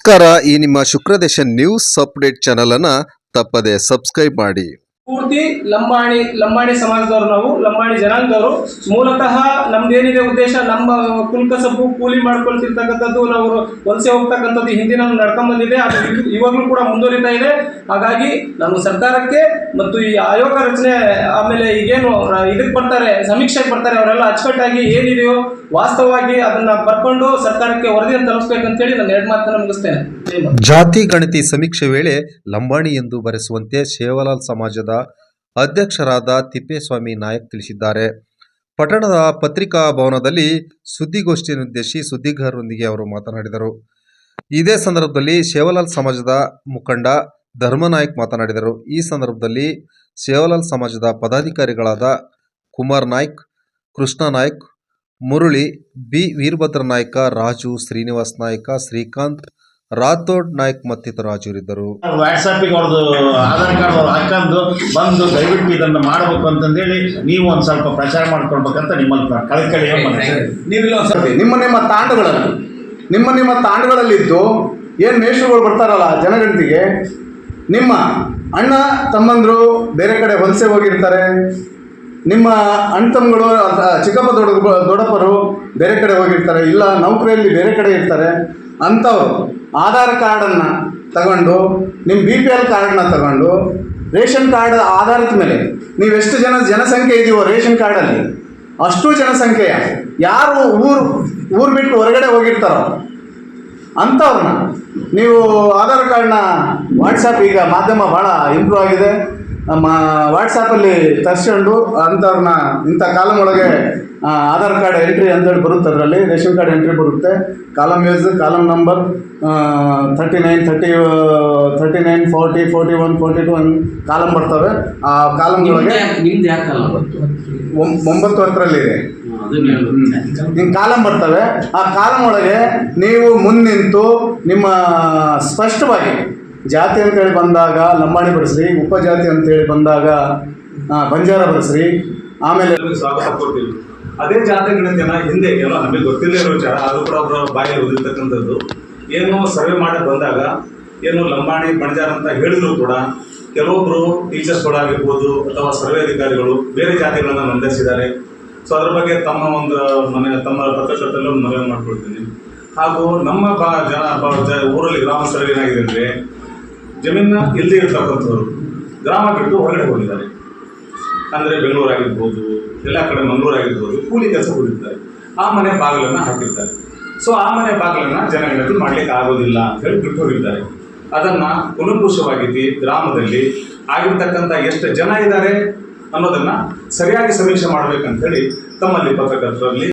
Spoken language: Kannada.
ನಮಸ್ಕಾರ. ಈ ನಿಮ್ಮ ಶುಕ್ರದೇಶ ನ್ಯೂಸ್ ಅಪ್ಡೇಟ್ ಚಾನಲ್ ಅನ್ನ ತಪ್ಪದೆ ಸಬ್ಸ್ಕ್ರೈಬ್ ಮಾಡಿ. ಪೂರ್ತಿ ಲಂಬಾಣಿ ಲಂಬಾಣಿ ಸಮಾಜದವರು ನಾವು, ಲಂಬಾಣಿ ಜನಾಂಗದವರು ಮೂಲತಃ ನಮ್ದೇನಿದೆ ಉದ್ದೇಶ, ನಮ್ಮ ಕುಲ್ಕಸಬು ಕೂಲಿ ಮಾಡ್ಕೊಳ್ತಿರ್ತಕ್ಕಂಥದ್ದು, ನಾವು ವಲಸೆ ಹೋಗ್ತಕ್ಕಂಥದ್ದು ಹಿಂದಿನ ಬಂದಿದೆ ಅದು ಇವಾಗಲೂ ಕೂಡ ಮುಂದುವರಿತಾ ಇದೆ ಹಾಗಾಗಿ ನಮ್ಮ ಸರ್ಕಾರಕ್ಕೆ ಮತ್ತು ಈ ಆಯೋಗ ರಚನೆ ಆಮೇಲೆ ಈಗೇನು ಇದಕ್ಕೆ ಬರ್ತಾರೆ, ಸಮೀಕ್ಷೆಗೆ ಬರ್ತಾರೆ, ಅವರೆಲ್ಲ ಅಚ್ಚುಕಟ್ಟಾಗಿ ಏನಿದೆಯೋ ವಾಸ್ತವವಾಗಿ ಅದನ್ನ ಬರ್ಕೊಂಡು ಸರ್ಕಾರಕ್ಕೆ ವರದಿಯನ್ನು ತಲುಪಿಸ್ಬೇಕಂತೇಳಿ ನಾನು ಎರಡು ಮಾತನ್ನ ಮುಗಿಸ್ತೇನೆ. ಜಾತಿ ಗಣತಿ ಸಮೀಕ್ಷೆ ವೇಳೆ ಲಂಬಾಣಿ ಎಂದು ಬರೆಸುವಂತೆ ಶೇವಲಾಲ್ ಸಮಾಜದ ಅಧ್ಯಕ್ಷರಾದ ತಿಪ್ಪೇಸ್ವಾಮಿ ನಾಯಕ್ ತಿಳಿಸಿದ್ದಾರೆ. ಪಟ್ಟಣದ ಪತ್ರಿಕಾ ಭವನದಲ್ಲಿ ಸುದ್ದಿಗೋಷ್ಠಿಯನ್ನುದ್ದೇಶಿ ಸುದ್ದಿಗಾರರೊಂದಿಗೆ ಅವರು ಮಾತನಾಡಿದರು. ಇದೇ ಸಂದರ್ಭದಲ್ಲಿ ಶೇವಲಾಲ್ ಸಮಾಜದ ಮುಖಂಡ ಧರ್ಮನಾಯಕ್ ಮಾತನಾಡಿದರು. ಈ ಸಂದರ್ಭದಲ್ಲಿ ಸೇವಲಾಲ್ ಸಮಾಜದ ಪದಾಧಿಕಾರಿಗಳಾದ ಕುಮಾರ್ ನಾಯ್ಕ್, ಕೃಷ್ಣ ನಾಯ್ಕ್, ಮುರಳಿ, ಬಿ. ವೀರಭದ್ರ ನಾಯ್ಕ, ರಾಜು, ಶ್ರೀನಿವಾಸ್ ನಾಯ್ಕ, ಶ್ರೀಕಾಂತ್ ರಾಥೋಡ್ ನಾಯ್ಕ್ ಮತ್ತಿತರ ಹಾಜರಿದ್ದರು. ವಾಟ್ಸಪ್ಪಿಗೆ ಅವ್ರದ್ದು ಆಧಾರ್ ಕಾರ್ಡ್ ಅವ್ರು ಹಾಕೊಂಡು ಬಂದು ದಯವಿಟ್ಟು ಇದನ್ನು ಮಾಡಬೇಕು ಅಂತಂದೇಳಿ ನೀವು ಒಂದು ಸ್ವಲ್ಪ ಪ್ರಚಾರ ಮಾಡ್ಕೊಳ್ಬೇಕಂತ ನಿಮ್ಮಲ್ಲಿ ಕಳ್ಕಳಿ ನೀವಿಲ್ಲ ಒಂದ್ ಸರ್ತಿ ನಿಮ್ಮ ನಿಮ್ಮ ತಾಂಡಗಳಲ್ಲಿ ನಿಮ್ಮ ನಿಮ್ಮ ತಾಂಡಗಳಲ್ಲಿದ್ದು ಏನು ಮೇಷ್ಟ್ರುಗಳು ಬರ್ತಾರಲ್ಲ ಜನಗಣತಿಗೆ ನಿಮ್ಮ ಅಣ್ಣ ತಮ್ಮಂದರು ಬೇರೆ ಕಡೆ ವಲಸೆ ಹೋಗಿರ್ತಾರೆ ನಿಮ್ಮ ಅಣ್ಣ ತಮ್ಮಗಳು ಅಥವಾ ಚಿಕ್ಕಪ್ಪ ದೊಡ್ಡ ದೊಡ್ಡಪ್ಪರು ಬೇರೆ ಕಡೆ ಹೋಗಿರ್ತಾರೆ ಇಲ್ಲ ನೌಕರಿಯಲ್ಲಿ ಬೇರೆ ಕಡೆ ಇರ್ತಾರೆ ಅಂಥವ್ರು ಆಧಾರ್ ಕಾರ್ಡನ್ನು ತಗೊಂಡು ನಿಮ್ಮ ಬಿ ಪಿ ಎಲ್ ಕಾರ್ಡನ್ನ ತಗೊಂಡು, ರೇಷನ್ ಕಾರ್ಡ್ ಆಧಾರದ ಮೇಲೆ ನೀವೆಷ್ಟು ಜನ ಜನಸಂಖ್ಯೆ ಇದೆಯೋ ರೇಷನ್ ಕಾರ್ಡಲ್ಲಿ, ಅಷ್ಟು ಜನಸಂಖ್ಯೆಯ ಯಾರು ಊರು ಊರು ಬಿಟ್ಟು ಹೊರಗಡೆ ಹೋಗಿರ್ತಾರೋ, ಅಂಥವ್ರನ್ನ ನೀವು ಆಧಾರ್ ಕಾರ್ಡ್ನ ವಾಟ್ಸಪ್ ಈಗ ಮಾಧ್ಯಮ ಭಾಳ ಇಂಪ್ರೂವ್ ಆಗಿದೆ. ನಮ್ಮ ವಾಟ್ಸಪ್ಪಲ್ಲಿ ತರ್ಸ್ಕೊಂಡು ಅಂಥವ್ರನ್ನ ಇಂಥ ಕಾಲಮೊಳಗೆ ಆಧಾರ್ ಕಾರ್ಡ್ ಎಂಟ್ರಿ ಅಂತೇಳಿ ಬರುತ್ತೆ ಅದರಲ್ಲಿ. ರೇಷನ್ ಕಾರ್ಡ್ ಎಂಟ್ರಿ ಬರುತ್ತೆ. Column use column number thirty nine thirty thirty nine forty forty one forty two ಒಂದು ಕಾಲಮ್ ಬರ್ತವೆ. ಆ ಕಾಲಮ್ಗಳಿಗೆ ನಿಮ್ದು ಒಂಬತ್ತು ಒಂಬತ್ತು ಹತ್ತರಲ್ಲಿದೆ ನಿಮ್ಮ ಕಾಲಮ್ ಬರ್ತವೆ. ಆ ಕಾಲಮ್ ಒಳಗೆ ನೀವು ಮುಂದೆ ನಿಂತು ನಿಮ್ಮ ಸ್ಪಷ್ಟವಾಗಿ ಜಾತಿ ಅಂತೇಳಿ ಬಂದಾಗ ಲಂಬಾಣಿ ಬಡಿಸ್ರಿ ಉಪಜಾತಿ ಅಂತೇಳಿ ಬಂದಾಗ ಬಂಜಾರ ಬಡಿಸ್ರಿ ಆಮೇಲೆ ಎಲ್ಲರಿಗೂ ಸ್ವಾಗತ ಕೊಡ್ತೀವಿ ಅದೇ ಜಾತಿ ಜನ ಹಿಂದೆ, ಏನೋ ನಮಗೆ ಗೊತ್ತಿಲ್ಲೇ ಇರೋ ವಿಚಾರ ಅದು ಕೂಡ ಅವರ ಬಾಯಲ್ಲಿ ಓದಿರ್ತಕ್ಕಂಥದ್ದು ಏನೋ ಸರ್ವೆ ಮಾಡಕ್ಕೆ ಬಂದಾಗ, ಏನು ಲಂಬಾಣಿ ಬಣಜಾರ ಅಂತ ಹೇಳಿದ್ರು ಕೂಡ, ಕೆಲವೊಬ್ರು ಟೀಚರ್ಸ್ಗಳಾಗಿರ್ಬೋದು ಅಥವಾ ಸರ್ವೆ ಅಧಿಕಾರಿಗಳು ಬೇರೆ ಜಾತಿಗಳನ್ನು ನೋಂದಾಯಿಸಿದ್ದಾರೆ. ಸೊ ಅದ್ರ ಬಗ್ಗೆ ತಮ್ಮ ಒಂದು, ಮನೆ, ತಮ್ಮ ಪತ್ರಕರ್ತರಲ್ಲಿ ಒಂದು ಮನವಿ ಮಾಡ್ಕೊಳ್ತೀನಿ ಹಾಗೂ ನಮ್ಮ ಬಾ, ಜನ ಊರಲ್ಲಿ ಗ್ರಾಮ ಗ್ರಾಮಸ್ಥರಲ್ಲಿ ಏನಾಗಿದೆ ಅಂದರೆ ಜಮೀನ ಇಲ್ಲದೆ ಇರ್ತಕ್ಕಂಥವ್ರು, ಗ್ರಾಮ ಬಿಟ್ಟು ಹೊರಗಡೆ ಹೋಗಿದ್ದಾರೆ. ಅಂದರೆ ಬೆಂಗಳೂರು ಆಗಿರ್ಬೋದು ಎಲ್ಲ ಕಡೆ ಮಂಗಳೂರು ಆಗಿರ್ಬೋದು ಕೂಲಿ ಕೆಲಸ ಕೊಡಿರ್ತಾರೆ ಆ ಮನೆ ಬಾಗಿಲನ್ನು ಹಾಕಿರ್ತಾರೆ. ಸೊ ಆ ಮನೆ ಬಾಗಿಲನ್ನು ಜನಗಣತಿ ಮಾಡ್ಲಿಕ್ಕೆ ಆಗೋದಿಲ್ಲ ಅಂತ ಹೇಳಿ ಬಿಟ್ಟು ಹೋಗಿರ್ತಾರೆ ಅದನ್ನ ಪುನರ್ಪುಷವಾಗಿ ಗ್ರಾಮದಲ್ಲಿ ಆಗಿರ್ತಕ್ಕಂಥ ಎಷ್ಟು ಜನ ಇದ್ದಾರೆ ಅನ್ನೋದನ್ನ ಸರಿಯಾಗಿ ಸಮೀಕ್ಷೆ ಮಾಡ್ಬೇಕಂತ ಹೇಳಿ ತಮ್ಮಲ್ಲಿ ಪತ್ರಕರ್ತರಲ್ಲಿ